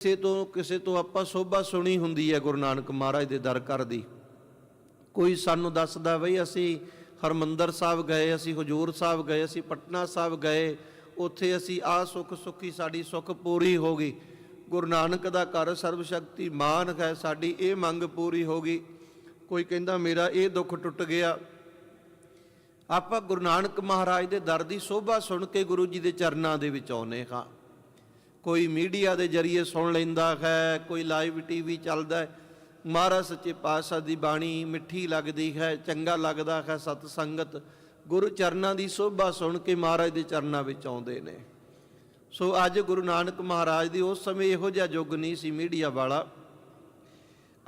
ਕਿਸੇ ਤੋਂ ਕਿਸੇ ਤੋਂ ਆਪਾਂ ਸੋਭਾ ਸੁਣੀ ਹੁੰਦੀ ਹੈ ਗੁਰੂ ਨਾਨਕ ਮਹਾਰਾਜ ਦੇ ਦਰ ਘਰ ਦੀ। ਕੋਈ ਸਾਨੂੰ ਦੱਸਦਾ ਬਈ ਅਸੀਂ ਹਰਮੰਦਰ ਸਾਹਿਬ ਗਏ, ਅਸੀਂ ਹਜੂਰ ਸਾਹਿਬ ਗਏ, ਅਸੀਂ ਪਟਨਾ ਸਾਹਿਬ ਗਏ, ਉੱਥੇ ਅਸੀਂ ਆ ਸੁੱਖ ਸੁਖੀ ਸਾਡੀ ਸੁੱਖ ਪੂਰੀ ਹੋ ਗਈ। ਗੁਰੂ ਨਾਨਕ ਦਾ ਘਰ ਸਰਬ ਸ਼ਕਤੀ ਮਾਨ ਹੈ, ਸਾਡੀ ਇਹ ਮੰਗ ਪੂਰੀ ਹੋ ਗਈ। ਕੋਈ ਕਹਿੰਦਾ ਮੇਰਾ ਇਹ ਦੁੱਖ ਟੁੱਟ ਗਿਆ। ਆਪਾਂ ਗੁਰੂ ਨਾਨਕ ਮਹਾਰਾਜ ਦੇ ਦਰ ਦੀ ਸੋਭਾ ਸੁਣ ਕੇ ਗੁਰੂ ਜੀ ਦੇ ਚਰਨਾਂ ਦੇ ਵਿੱਚ ਆਉਨੇ ਹਾਂ। ਕੋਈ ਮੀਡੀਆ ਦੇ ਜ਼ਰੀਏ ਸੁਣ ਲੈਂਦਾ ਹੈ, ਕੋਈ ਲਾਈਵ ਟੀਵੀ ਚੱਲਦਾ ਹੈ। ਮਹਾਰਾਜ ਸੱਚੇ ਪਾਤਸ਼ਾਹ ਦੀ ਬਾਣੀ ਮਿੱਠੀ ਲੱਗਦੀ ਹੈ, ਚੰਗਾ ਲੱਗਦਾ ਹੈ ਸਤ ਸੰਗਤ। ਗੁਰੂ ਚਰਨਾਂ ਦੀ ਸੋਭਾ ਸੁਣ ਕੇ ਮਹਾਰਾਜ ਦੇ ਚਰਨਾਂ ਵਿੱਚ ਆਉਂਦੇ ਨੇ। ਸੋ ਅੱਜ ਗੁਰੂ ਨਾਨਕ ਮਹਾਰਾਜ ਦੀ ਉਸ ਸਮੇਂ ਇਹੋ ਜਿਹਾ ਯੁੱਗ ਨਹੀਂ ਸੀ ਮੀਡੀਆ ਵਾਲਾ।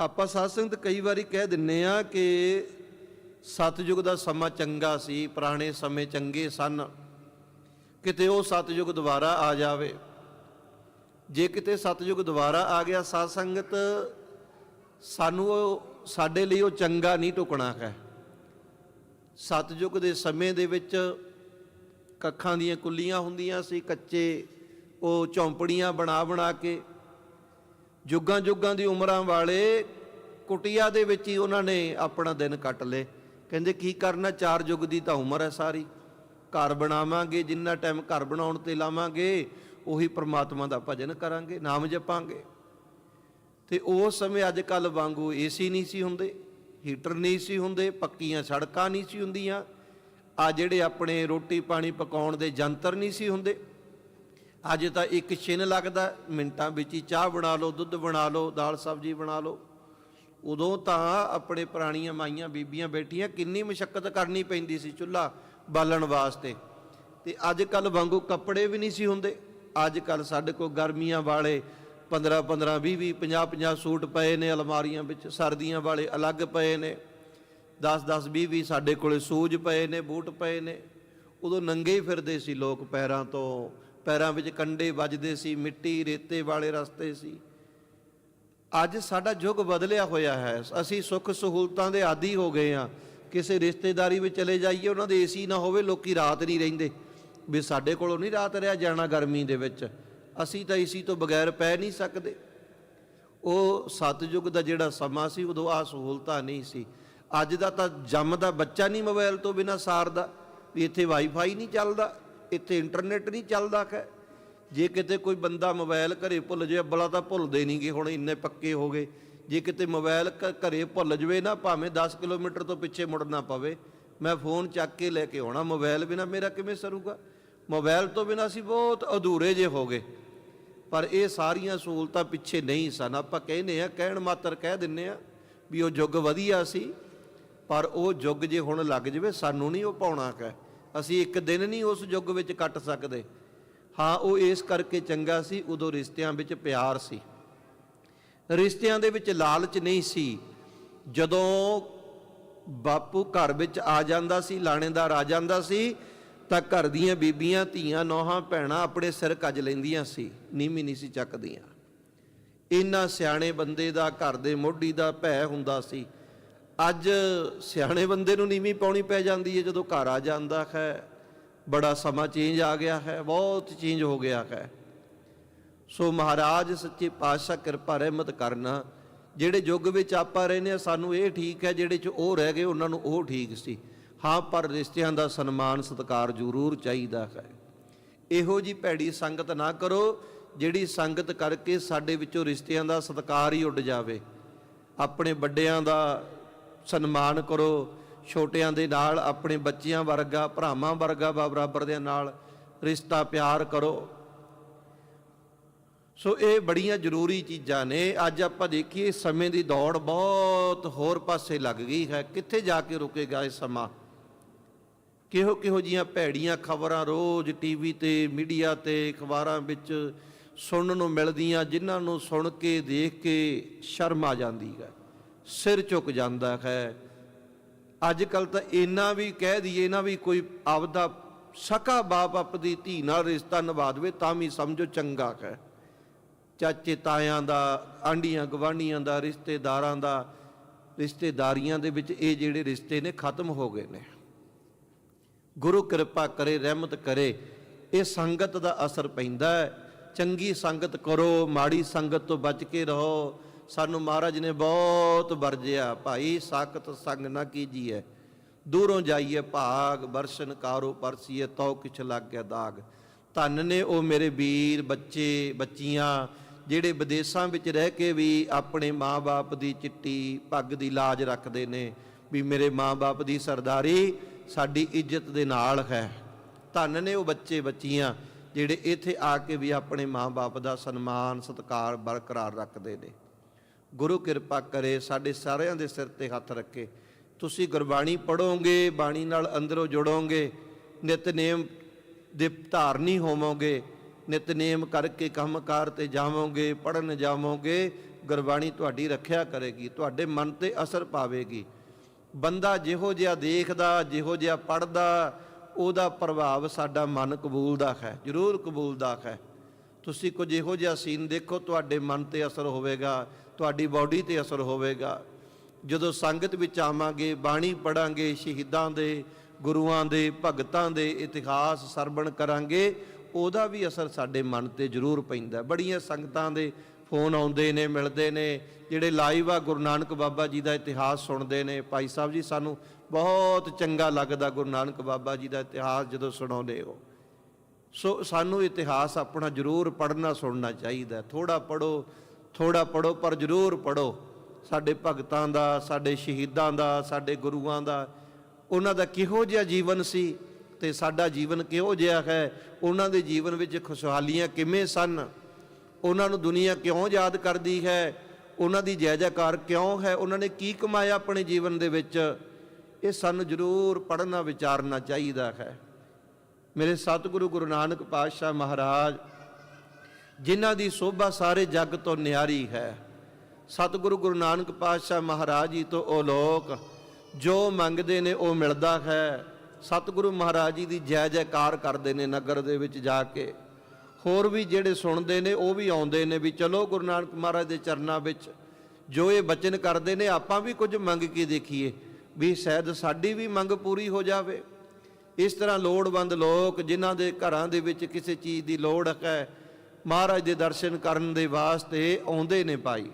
ਆਪਾਂ ਸਾਧ ਕਈ ਵਾਰੀ ਕਹਿ ਦਿੰਨੇ ਆ ਕਿ ਸਤਯੁਗ ਦਾ ਸਮਾਂ ਚੰਗਾ ਸੀ, ਪੁਰਾਣੇ ਸਮੇਂ ਚੰਗੇ ਸਨ। ਕਿਤੇ ਉਹ ਸਤਯੁਗ ਦੁਬਾਰਾ ਆ ਜਾਵੇ। ਜੇ ਕਿਤੇ ਸਤਯੁਗ ਦੁਬਾਰਾ ਆ ਗਿਆ, ਸਾਧ ਸੰਗਤ ਸਾਨੂੰ ਉਹ, ਸਾਡੇ ਲਈ ਉਹ ਚੰਗਾ ਨਹੀਂ ਟੁਕਣਾ ਹੈ। ਸਤਯੁਗ ਦੇ ਸਮੇਂ ਦੇ ਵਿੱਚ ਕੱਖਾਂ ਦੀਆਂ ਕੁੱਲੀਆਂ ਹੁੰਦੀਆਂ ਸੀ, ਕੱਚੇ ਉਹ ਝੌਂਪੜੀਆਂ ਬਣਾ ਬਣਾ ਕੇ ਜੁਗਾਂ ਜੁਗਾਂ ਦੀ ਉਮਰਾਂ ਵਾਲੇ ਕੁਟਿਆ ਦੇ ਵਿੱਚ ਹੀ ਉਹਨਾਂ ਨੇ ਆਪਣਾ ਦਿਨ ਕੱਟ ਲਏ। ਕਹਿੰਦੇ, ਕੀ ਕਰਨਾ? ਚਾਰ ਯੁੱਗ ਦੀ ਤਾਂ ਉਮਰ ਹੈ ਸਾਰੀ। ਘਰ ਬਣਾਵਾਂਗੇ, ਜਿੰਨਾ ਟਾਈਮ ਘਰ ਬਣਾਉਣ ਤੇ ਲਾਵਾਂਗੇ ਉਹੀ ਪ੍ਰਮਾਤਮਾ ਦਾ ਭਜਨ ਕਰਾਂਗੇ, ਨਾਮ ਜਪਾਂਗੇ। ਤੇ ਉਸ ਸਮੇਂ ਅੱਜ ਕੱਲ ਵਾਂਗੂ ਏਸੀ ਨਹੀਂ ਸੀ ਹੁੰਦੇ ਹੀਟਰ ਨਹੀਂ ਸੀ ਹੁੰਦੇ, ਪੱਕੀਆਂ ਸੜਕਾਂ ਨਹੀਂ ਸੀ ਹੁੰਦੀਆਂ। ਆ ਜਿਹੜੇ ਆਪਣੇ ਰੋਟੀ ਪਾਣੀ ਪਕਾਉਣ ਦੇ ਯੰਤਰ ਨਹੀਂ ਸੀ ਹੁੰਦੇ। ਅੱਜ ਤਾਂ ਇੱਕ ਛਿਨ ਲੱਗਦਾ, ਮਿੰਟਾਂ ਵਿੱਚ ਹੀ ਚਾਹ ਬਣਾ ਲਓ, ਦੁੱਧ ਬਣਾ ਲਓ, ਦਾਲ ਸਬਜ਼ੀ ਬਣਾ ਲਓ। ਉਦੋਂ ਤਾਂ ਆਪਣੇ ਪੁਰਾਣੀਆਂ ਮਾਈਆਂ ਬੀਬੀਆਂ ਬੈਠੀਆਂ, ਕਿੰਨੀ ਮੁਸ਼ਕਲ ਕਰਨੀ ਪੈਂਦੀ ਸੀ ਚੁੱਲ੍ਹਾ ਬਾਲਣ ਵਾਸਤੇ। ਤੇ ਅੱਜ ਕੱਲ ਵਾਂਗੂ ਕੱਪੜੇ ਵੀ ਨਹੀਂ ਸੀ ਹੁੰਦੇ। ਅੱਜ ਕੱਲ ਸਾਡੇ ਕੋਲ ਗਰਮੀਆਂ ਵਾਲੇ 15 15 20 20 50 50 ਸੂਟ ਪਏ ਨੇ ਅਲਮਾਰੀਆਂ ਵਿੱਚ, ਸਰਦੀਆਂ ਵਾਲੇ ਅਲੱਗ ਪਏ ਨੇ। 10 10 20 20 ਸਾਡੇ ਕੋਲੇ ਸੂਜ ਪਏ ਨੇ, ਬੂਟ ਪਏ ਨੇ। ਉਦੋਂ ਨੰਗੇ ਹੀ ਫਿਰਦੇ ਸੀ ਲੋਕ ਪੈਰਾਂ ਤੋਂ। ਪੈਰਾਂ ਵਿੱਚ ਕੰਡੇ ਵੱਜਦੇ ਸੀ, ਮਿੱਟੀ ਰੇਤੇ ਵਾਲੇ ਰਸਤੇ ਸੀ। ਅੱਜ ਸਾਡਾ ਯੁੱਗ ਬਦਲਿਆ ਹੋਇਆ ਹੈ। ਅਸੀਂ ਸੁੱਖ ਸਹੂਲਤਾਂ ਦੇ ਆਦੀ ਹੋ ਗਏ ਆ ਕਿਸੇ ਰਿਸ਼ਤੇਦਾਰੀ ਵਿੱਚ ਚਲੇ ਜਾਈਏ, ਉਹਨਾਂ ਦੇ ਏਸੀ ਨਾ ਹੋਵੇ, ਲੋਕੀ ਰਾਤ ਨਹੀਂ ਰਹਿੰਦੇ। ਵੀ ਸਾਡੇ ਕੋਲੋਂ ਨਹੀਂ ਰਾਤ ਰਿਆ ਜਾਣਾ ਗਰਮੀ ਦੇ ਵਿੱਚ। ਅਸੀਂ ਤਾਂ ਏਸੀ ਤੋਂ ਬਗੈਰ ਪੈ ਨਹੀਂ ਸਕਦੇ। ਉਹ ਸਤਯੁਗ ਦਾ ਜਿਹੜਾ ਸਮਾਂ ਸੀ, ਉਦੋਂ ਆ ਸਹੂਲਤਾਂ ਨਹੀਂ ਸੀ। ਅੱਜ ਦਾ ਤਾਂ ਜੰਮਦਾ ਬੱਚਾ ਨਹੀਂ ਮੋਬਾਈਲ ਤੋਂ ਬਿਨਾ ਸਾਰਦਾ। ਵੀ ਇੱਥੇ ਵਾਈਫਾਈ ਨਹੀਂ ਚੱਲਦਾ, ਇੱਥੇ ਇੰਟਰਨੈਟ ਨਹੀਂ ਚੱਲਦਾ ਹੈ ਜੇ ਕਿਤੇ ਕੋਈ ਬੰਦਾ ਮੋਬਾਈਲ ਘਰੇ ਭੁੱਲ ਜਾਵੇ, ਅੱਬਲਾ ਤਾਂ ਭੁੱਲਦੇ ਨਹੀਂਗੇ ਹੁਣ, ਇੰਨੇ ਪੱਕੇ ਹੋ ਗਏ। ਜੇ ਕਿਤੇ ਮੋਬਾਈਲ ਘ- ਘਰੇ ਭੁੱਲ ਜਾਵੇ ਨਾ, ਭਾਵੇਂ 10 ਕਿਲੋਮੀਟਰ ਤੋਂ ਪਿੱਛੇ ਮੁੜਨਾ ਪਵੇ ਮੈਂ ਫੋਨ ਚੱਕ ਕੇ ਲੈ ਕੇ ਆਉਣਾ ਮੋਬਾਈਲ ਬਿਨਾ ਮੇਰਾ ਕਿਵੇਂ ਸਰੂਗਾ? ਮੋਬਾਈਲ ਤੋਂ ਬਿਨਾ ਅਸੀਂ ਬਹੁਤ ਅਧੂਰੇ ਜੇ ਹੋ ਗਏ। ਪਰ ਇਹ ਸਾਰੀਆਂ ਸਹੂਲਤਾਂ ਪਿੱਛੇ ਨਹੀਂ ਸਨ। ਆਪਾਂ ਕਹਿੰਦੇ ਆ ਕਹਿਣ ਮਾਤਰ ਕਹਿ ਦਿੰਨੇ ਆ ਵੀ ਉਹ ਯੁੱਗ ਵਧੀਆ ਸੀ, ਪਰ ਉਹ ਯੁੱਗ ਜੇ ਹੁਣ ਲੱਗ ਜਵੇ, ਸਾਨੂੰ ਨਹੀਂ ਉਹ ਪਾਉਣਾ ਹੈ ਅਸੀਂ ਇੱਕ ਦਿਨ ਨਹੀਂ ਉਸ ਯੁੱਗ ਵਿੱਚ ਕੱਟ ਸਕਦੇ। ਹਾਂ, ਉਹ ਇਸ ਕਰਕੇ ਚੰਗਾ ਸੀ, ਉਦੋਂ ਰਿਸ਼ਤਿਆਂ ਵਿੱਚ ਪਿਆਰ ਸੀ। ਰਿਸ਼ਤਿਆਂ ਦੇ ਵਿੱਚ ਲਾਲਚ ਨਹੀਂ ਸੀ। ਜਦੋਂ ਬਾਪੂ ਘਰ ਵਿੱਚ ਆ ਜਾਂਦਾ ਸੀ, ਲਾਣੇਦਾਰ ਆ ਜਾਂਦਾ ਸੀ, ਤਾਂ ਘਰ ਦੀਆਂ ਬੀਬੀਆਂ, ਧੀਆਂ, ਨੋਹਾਂ, ਭੈਣਾਂ ਆਪਣੇ ਸਿਰ ਕੱਜ ਲੈਂਦੀਆਂ ਸੀ, ਨੀਵੀਂ ਨਹੀਂ ਸੀ ਚੱਕਦੀਆਂ। ਇੰਨਾ ਸਿਆਣੇ ਬੰਦੇ ਦਾ ਘਰ ਦੇ ਮੋਢੀ ਦਾ ਭੈ ਹੁੰਦਾ ਸੀ। ਅੱਜ ਸਿਆਣੇ ਬੰਦੇ ਨੂੰ ਨੀਵੀਂ ਪਾਉਣੀ ਪੈ ਜਾਂਦੀ ਹੈ ਜਦੋਂ ਘਰ ਆ ਜਾਂਦਾ ਹੈ, ਬੜਾ ਸਮਾਂ ਚੇਂਜ ਆ ਗਿਆ ਹੈ, ਬਹੁਤ ਚੇਂਜ ਹੋ ਗਿਆ ਹੈ। ਸੋ ਮਹਾਰਾਜ, ਸੱਚੇ ਪਾਤਸ਼ਾਹ, ਕਿਰਪਾ ਰਹਿਮਤ ਕਰਨਾ ਜਿਹੜੇ ਯੁੱਗ ਵਿੱਚ ਆਪਾਂ ਰਹਿੰਦੇ ਆ ਸਾਨੂੰ ਇਹ ਠੀਕ ਹੈ, ਜਿਹੜੇ ਚ ਉਹ ਰਹਿ ਗਏ, ਉਹਨਾਂ ਨੂੰ ਉਹ ਠੀਕ ਸੀ। ਹਾਂ, ਪਰ ਰਿਸ਼ਤਿਆਂ ਦਾ ਸਨਮਾਨ, ਸਤਿਕਾਰ ਜ਼ਰੂਰ ਚਾਹੀਦਾ ਹੈ। ਇਹੋ ਜੀ ਭੈੜੀ ਸੰਗਤ ਨਾ ਕਰੋ, ਜਿਹੜੀ ਸੰਗਤ ਕਰਕੇ ਸਾਡੇ ਵਿੱਚੋਂ ਰਿਸ਼ਤਿਆਂ ਦਾ ਸਤਿਕਾਰ ਹੀ ਉੱਡ ਜਾਵੇ। ਆਪਣੇ ਵੱਡਿਆਂ ਦਾ ਸਨਮਾਨ ਕਰੋ, ਛੋਟਿਆਂ ਦੇ ਨਾਲ, ਆਪਣੇ ਬੱਚਿਆਂ ਵਰਗਾ, ਭਰਾਵਾਂ ਵਰਗਾ ਬ- ਬਰਾਬਰ ਦੇ ਨਾਲ ਰਿਸ਼ਤਾ ਪਿਆਰ ਕਰੋ। ਸੋ ਇਹ ਬੜੀਆਂ ਜ਼ਰੂਰੀ ਚੀਜ਼ਾਂ ਨੇ। ਅੱਜ ਆਪਾਂ ਦੇਖੀਏ ਸਮੇਂ ਦੀ ਦੌੜ ਬਹੁਤ ਹੋਰ ਪਾਸੇ ਲੱਗ ਗਈ ਹੈ। ਕਿੱਥੇ ਜਾ ਕੇ ਰੁਕੇਗਾ ਇਹ ਸਮਾਂ? ਕਿਹੋ ਕਿਹੋ ਜੀਆਂ ਭੈੜੀਆਂ ਖਬਰਾਂ ਰੋਜ਼ ਟੀਵੀ ਤੇ, ਮੀਡੀਆ ਤੇ, ਅਖਬਾਰਾਂ ਵਿੱਚ ਸੁਣਨ ਨੂੰ ਮਿਲਦੀਆਂ, ਜਿਨ੍ਹਾਂ ਨੂੰ ਸੁਣ ਕੇ, ਦੇਖ ਕੇ ਸ਼ਰਮ ਆ ਜਾਂਦੀ ਹੈ। ਸਿਰ ਝੁਕ ਜਾਂਦਾ ਹੈ। ਅੱਜ ਕੱਲ ਤਾਂ ਇੰਨਾ ਵੀ ਕਹਿ ਦਈਏ ਨਾ ਵੀ ਕੋਈ ਆਪਦਾ ਸਕਾ ਬਾਪ ਆਪਦੀ ਧੀ ਨਾਲ ਰਿਸ਼ਤਾ ਨਿਭਾ ਦੇਵੇ, ਤਾਂ ਵੀ ਸਮਝੋ ਚੰਗਾ ਹੈ। ਚਾਚੇ ਤਾਇਆਂ ਦਾ ਆਂਡੀਆਂ ਗਵਾਂਢੀਆਂ ਦਾ, ਰਿਸ਼ਤੇਦਾਰਾਂ ਦਾ, ਰਿਸ਼ਤੇਦਾਰੀਆਂ ਦੇ ਵਿੱਚ ਇਹ ਜਿਹੜੇ ਰਿਸ਼ਤੇ ਨੇ ਖਤਮ ਹੋ ਗਏ ਨੇ। ਗੁਰੂ ਕਿਰਪਾ ਕਰੇ, ਰਹਿਮਤ ਕਰੇ, ਇਹ ਸੰਗਤ ਦਾ ਅਸਰ ਪੈਂਦਾ ਹੈ। ਚੰਗੀ ਸੰਗਤ ਕਰੋ, ਮਾੜੀ ਸੰਗਤ ਤੋਂ ਬਚ ਕੇ ਰਹੋ। ਸਾਨੂੰ ਮਹਾਰਾਜ ਨੇ ਬਹੁਤ ਵਰਜਿਆ, ਭਾਈ ਸਾਖਤ ਸੰਗ ਨਾ ਕੀਜੀਐ। ਦੂਰੋਂ ਜਾਈਏ ਭਾਗ, ਬਰਸ਼ਨ ਕਾਰੋ ਪਰਸੀਏ ਤਉ ਕਿਛ ਲੱਗ ਗਿਆ ਦਾਗ। ਧੰਨ ਨੇ ਉਹ ਮੇਰੇ ਵੀਰ, ਬੱਚੇ, ਬੱਚੀਆਂ ਜਿਹੜੇ ਵਿਦੇਸ਼ਾਂ ਵਿੱਚ ਰਹਿ ਕੇ ਵੀ ਆਪਣੇ ਮਾਂ-ਬਾਪ ਦੀ ਚਿੱਟੀ ਪੱਗ ਦੀ ਲਾਜ ਰੱਖਦੇ ਨੇ ਵੀ ਮੇਰੇ ਮਾਂ-ਬਾਪ ਦੀ ਸਰਦਾਰੀ ਸਾਡੀ ਇੱਜ਼ਤ ਦੇ ਨਾਲ ਹੈ। ਧੰਨ ਨੇ ਉਹ ਬੱਚੇ ਬੱਚੀਆਂ ਜਿਹੜੇ ਇੱਥੇ ਆ ਕੇ ਵੀ ਆਪਣੇ ਮਾਂ-ਬਾਪ ਦਾ ਸਨਮਾਨ, ਸਤਿਕਾਰ ਬਰਕਰਾਰ ਰੱਖਦੇ ਨੇ। ਗੁਰੂ ਕਿਰਪਾ ਕਰੇ ਸਾਡੇ ਸਾਰਿਆਂ ਦੇ ਸਿਰ ਤੇ ਹੱਥ ਰੱਖੇ। ਤੁਸੀਂ ਗੁਰਬਾਣੀ ਪੜੋਗੇ ਬਾਣੀ ਨਾਲ ਅੰਦਰੋਂ ਜੁੜੋਗੇ, ਨਿਤਨੇਮ ਦੇ ਧਾਰਨੀ ਹੋਵੋਗੇ ਨਿਤਨੇਮ ਕਰਕੇ ਕੰਮਕਾਰ ਤੇ ਜਾਵੋਗੇ ਪੜਨ ਜਾਵੋਗੇ, ਗੁਰਬਾਣੀ ਤੁਹਾਡੀ ਰੱਖਿਆ ਕਰੇਗੀ, ਤੁਹਾਡੇ ਮਨ ਤੇ ਅਸਰ ਪਾਵੇਗੀ। ਬੰਦਾ ਜਿਹੋ ਜਿਹਾ ਦੇਖਦਾ, ਜਿਹੋ ਜਿਹਾ ਪੜਦਾ ਉਹਦਾ ਪ੍ਰਭਾਵ ਸਾਡਾ ਮਨ ਕਬੂਲਦਾ ਹੈ, ਜ਼ਰੂਰ ਕਬੂਲਦਾ ਹੈ। ਤੁਸੀਂ ਕੁਝ ਇਹੋ ਜਿਹਾ ਸੀਨ ਦੇਖੋ, ਤੁਹਾਡੇ ਮਨ ਤੇ ਅਸਰ ਹੋਵੇਗਾ, ਤੁਹਾਡੀ ਬਾਡੀ ਤੇ ਅਸਰ ਹੋਵੇਗਾ। ਜਦੋਂ ਸੰਗਤ ਵਿੱਚ ਆਵਾਂਗੇ, ਬਾਣੀ ਪੜਾਂਗੇ, ਸ਼ਹੀਦਾਂ ਦੇ, ਗੁਰੂਆਂ ਦੇ, ਭਗਤਾਂ ਦੇ ਇਤਿਹਾਸ ਸਰਵਣ ਕਰਾਂਗੇ ਉਹਦਾ ਵੀ ਅਸਰ ਸਾਡੇ ਮਨ ਤੇ ਜ਼ਰੂਰ ਪੈਂਦਾ ਬੜੀਆਂ ਸੰਗਤਾਂ ਦੇ ਫੋਨ ਆਉਂਦੇ ਨੇ, ਮਿਲਦੇ ਨੇ, ਜਿਹੜੇ ਲਾਈਵ ਆ, ਗੁਰੂ ਨਾਨਕ ਬਾਬਾ ਜੀ ਦਾ ਇਤਿਹਾਸ ਸੁਣਦੇ ਨੇ। ਭਾਈ ਸਾਹਿਬ ਜੀ, ਸਾਨੂੰ ਬਹੁਤ ਚੰਗਾ ਲੱਗਦਾ ਗੁਰੂ ਨਾਨਕ ਬਾਬਾ ਜੀ ਦਾ ਇਤਿਹਾਸ ਜਦੋਂ ਸੁਣਾਉਂਦੇ ਹੋ। ਸੋ ਸਾਨੂੰ ਇਤਿਹਾਸ ਆਪਣਾ ਜ਼ਰੂਰ ਪੜ੍ਹਨਾ, ਸੁਣਨਾ ਚਾਹੀਦਾ ਥੋੜਾ ਪੜੋ ਥੋੜਾ ਪੜੋ ਪਰ ਜ਼ਰੂਰ ਪੜੋ ਸਾਡੇ ਭਗਤਾਂ ਦਾ, ਸਾਡੇ ਸ਼ਹੀਦਾਂ ਦਾ, ਸਾਡੇ ਗੁਰੂਆਂ ਦਾ, ਉਹਨਾਂ ਦਾ ਕਿਹੋ ਜਿਹਾ ਜੀਵਨ ਸੀ? ਤੇ ਸਾਡਾ ਜੀਵਨ ਕਿਹੋ ਜਿਹਾ ਹੈ? ਉਹਨਾਂ ਦੇ ਜੀਵਨ ਵਿੱਚ ਖੁਸ਼ਹਾਲੀਆਂ ਕਿਵੇਂ ਸਨ? ਉਹਨਾਂ ਨੂੰ ਦੁਨੀਆ ਕਿਉਂ ਯਾਦ ਕਰਦੀ ਹੈ? ਉਹਨਾਂ ਦੀ ਜੈ ਜੈਕਾਰ ਕਿਉਂ ਹੈ? ਉਹਨਾਂ ਨੇ ਕੀ ਕਮਾਇਆ ਆਪਣੇ ਜੀਵਨ ਦੇ ਵਿੱਚ? ਇਹ ਸਾਨੂੰ ਜ਼ਰੂਰ ਪੜ੍ਹਨਾ ਵਿਚਾਰਨਾ ਚਾਹੀਦਾ ਹੈ। ਮੇਰੇ ਸਤਿਗੁਰੂ ਗੁਰੂ ਨਾਨਕ ਪਾਤਸ਼ਾਹ ਮਹਾਰਾਜ, ਜਿਨ੍ਹਾਂ ਦੀ ਸੋਭਾ ਸਾਰੇ ਜੱਗ ਤੋਂ ਨਿਆਰੀ ਹੈ, ਸਤਿਗੁਰੂ ਗੁਰੂ ਨਾਨਕ ਪਾਤਸ਼ਾਹ ਮਹਾਰਾਜ ਜੀ ਤੋਂ ਉਹ ਲੋਕ ਜੋ ਮੰਗਦੇ ਨੇ ਉਹ ਮਿਲਦਾ ਹੈ। ਸਤਿਗੁਰੂ ਮਹਾਰਾਜ ਜੀ ਦੀ ਜੈ ਜੈਕਾਰ ਕਰਦੇ ਨੇ ਨਗਰ ਦੇ ਵਿੱਚ ਜਾ ਕੇ। ਹੋਰ ਵੀ ਜਿਹੜੇ ਸੁਣਦੇ ਨੇ, ਉਹ ਵੀ ਆਉਂਦੇ ਨੇ ਵੀ ਚਲੋ ਗੁਰੂ ਨਾਨਕ ਮਹਾਰਾਜ ਦੇ ਚਰਨਾਂ ਵਿੱਚ ਜੋ ਇਹ ਬਚਨ ਕਰਦੇ ਨੇ, ਆਪਾਂ ਵੀ ਕੁਝ ਮੰਗ ਕੇ ਦੇਖੀਏ ਵੀ ਸ਼ਾਇਦ ਸਾਡੀ ਵੀ ਮੰਗ ਪੂਰੀ ਹੋ ਜਾਵੇ। ਇਸ ਤਰ੍ਹਾਂ ਲੋੜਵੰਦ ਲੋਕ ਜਿਨ੍ਹਾਂ ਦੇ ਘਰਾਂ ਦੇ ਵਿੱਚ ਕਿਸੇ ਚੀਜ਼ ਦੀ ਲੋੜ ਹੈ, ਮਹਾਰਾਜ ਦੇ ਦਰਸ਼ਨ ਕਰਨ ਦੇ ਵਾਸਤੇ ਆਉਂਦੇ ਨੇ ਭਾਈ।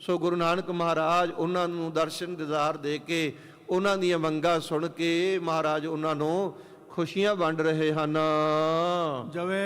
ਸੋ ਗੁਰੂ ਨਾਨਕ ਮਹਾਰਾਜ ਉਹਨਾਂ ਨੂੰ ਦਰਸ਼ਨ ਦਿਦਾਰ ਦੇ ਕੇ ਉਹਨਾਂ ਦੀਆਂ ਮੰਗਾਂ ਸੁਣ ਕੇ ਮਹਾਰਾਜ ਉਹਨਾਂ ਨੂੰ ਖੁਸ਼ੀਆਂ ਵੰਡ ਰਹੇ ਹਨ। ਜਵੇ